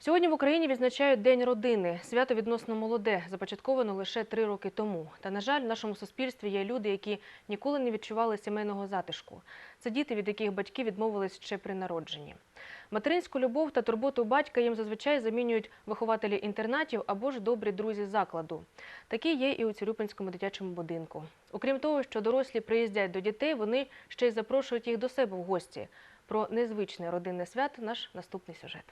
Сьогодні в Україні відзначають День родини. Свято відносно молоде, започатковано лише три роки тому. Та, на жаль, в нашому суспільстві є люди, які ніколи не відчували сімейного затишку. Це діти, від яких батьки відмовились ще при народженні. Материнську любов та турботу батька їм зазвичай замінюють вихователі інтернатів або ж добрі друзі закладу. Такі є і у Цюрюпинському дитячому будинку. Окрім того, що дорослі приїздять до дітей, вони ще й запрошують їх до себе в гості. Про незвичне родинне свято наш наступний сюжет.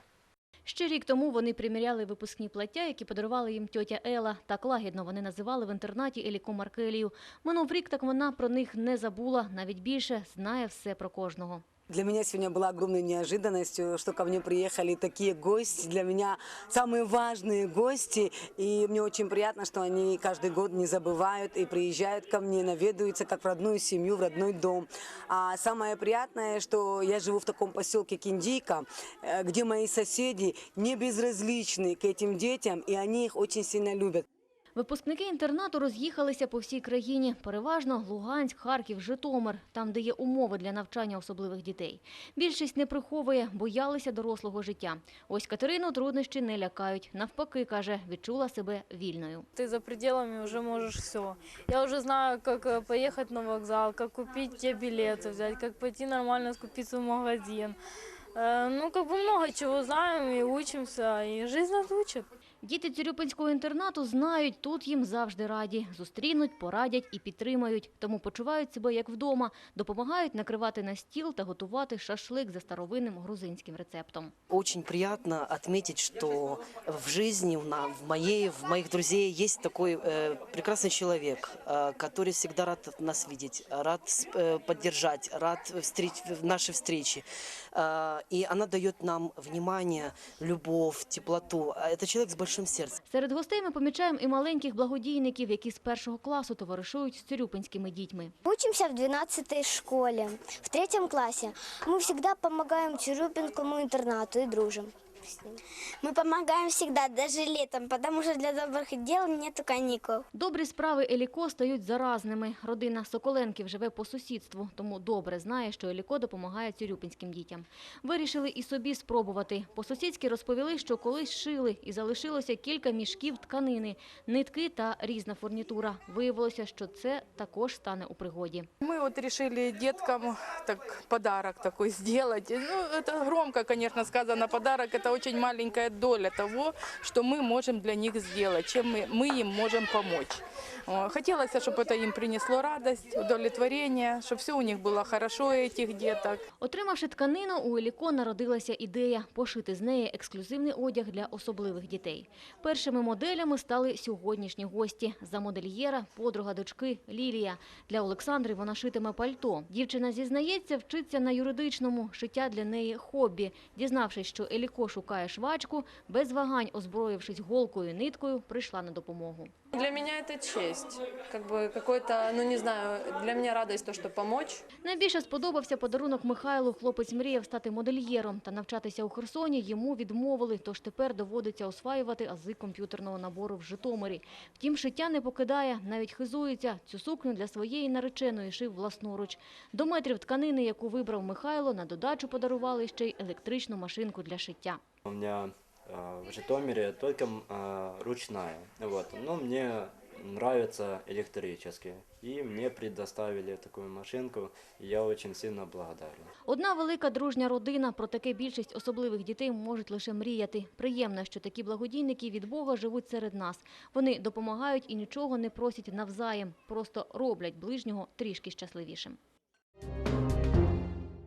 Ще рік тому вони приміряли випускні плаття, які подарувала їм тьотя Ела. Так лагідно вони називали в інтернаті Еліку Маркелію. Минув рік, так вона про них не забула, навіть більше знає все про кожного. Для меня сегодня была огромной неожиданностью, что ко мне приехали такие гости. Для меня самые важные гости. И мне очень приятно, что они каждый год не забывают и приезжают ко мне, наведаются как в родную семью, в родной дом. А самое приятное, что я живу в таком поселке Киндийка, э, где мои соседи не безразличны к этим детям, и они их очень сильно любят. Випускники інтернату роз'їхалися по всій країні, переважно Луганськ, Харків, Житомир, там, де є умови для навчання особливих дітей. Більшість не приховує, боялися дорослого життя. Ось Катерину труднощі не лякають. Навпаки, каже, відчула себе вільною. Ты за пределами уже можешь все. Я уже знаю, как э, поехать на вокзал, как купить те билеты взять, как пойти нормально скупиться в магазин. Э, Ну, как бы много чего знаем и учимся, и жизнь нас учит. Діти Цюрюпинського інтернату знають, тут їм завжди раді. Зустрінуть, порадять і підтримають. Тому почувають себе як вдома, допомагають накривати на стіл та готувати шашлик за старовинним грузинським рецептом. Очень приятно отметить, что в жизни, у на- в моей, в моих друзей есть такой э, прекрасный человек, э, который всегда рад нас видеть, рад с- э, поддержать, рад встреч, наши встречи. Э, и она дает нам внимание, любовь, теплоту. А Это человек с большим сердцем. Серед гостей ми помічаємо і маленьких благодійників, які з першого класу товаришують з цюрюпинськими дітьми. Учимся в 12 школе, в третьем класі. Ми завжди допомагаємо Чурюпинскому інтернату і дружим с ним. Мы помогаем всегда, даже летом, потому что для добрых дел нет каникул. Добрі справи Еліко стають заразними. Родина Соколенків живе по сусідству, тому добре знає, що Еліко допомагає цюрюпинським дітям. Вирішили і собі спробувати. По-сусідськи розповіли, що колись шили і залишилося кілька мішків тканини, нитки та різна фурнітура. Виявилося, що це також стане у пригоді. Мы вот решили деткам так подарок такой сделать. Ну, это громко, конечно, сказано подарок. Это очень маленькая доля того, что мы можем для них сделать, чем мы, мы им можем помочь. О, Хотелось, чтобы это им принесло радость, удовлетворение, чтобы все у них было хорошо, у этих деток. Отримавши тканину, у Еліко народилася ідея пошити з неї ексклюзивний одяг для особливих дітей. Першими моделями стали сьогоднішні гості. За модельєра – подруга дочки Лілія. Для Олександри вона шитиме пальто. Дівчина зізнається, вчиться на юридичному. Шиття для неї – хобі. Дізнавшись, що Еліко шукає швачку, без вагань, озброївшись голкою і ниткою, прийшла на допомогу. Для меня это честь. Как бы какой-то, ну не знаю, для меня радость то, что помочь. Найбільше сподобався подарунок Михайлу. Хлопець мріяв стати модельєром. Та навчатися у Херсоні йому відмовили, тож тепер доводиться осваювати ази комп'ютерного набору в Житомирі. Втім, шиття не покидає, навіть хизується. Цю сукню для своєї нареченої шив власноруч. До метрів тканини, яку вибрав Михайло, на додачу подарували ще й електричну машинку для шиття. У меня э, в Житомире только э, ручная. Вот. Но мне нравятся электрические. И мне предоставили такую машинку, и я очень сильно благодарен. Одна велика дружня родина, про таке більшість особливих дітей можуть лише мріяти. Приємно, що такі благодійники від Бога живуть серед нас. Вони допомагають і нічого не просять навзаєм, просто роблять ближнього трішки щасливішим.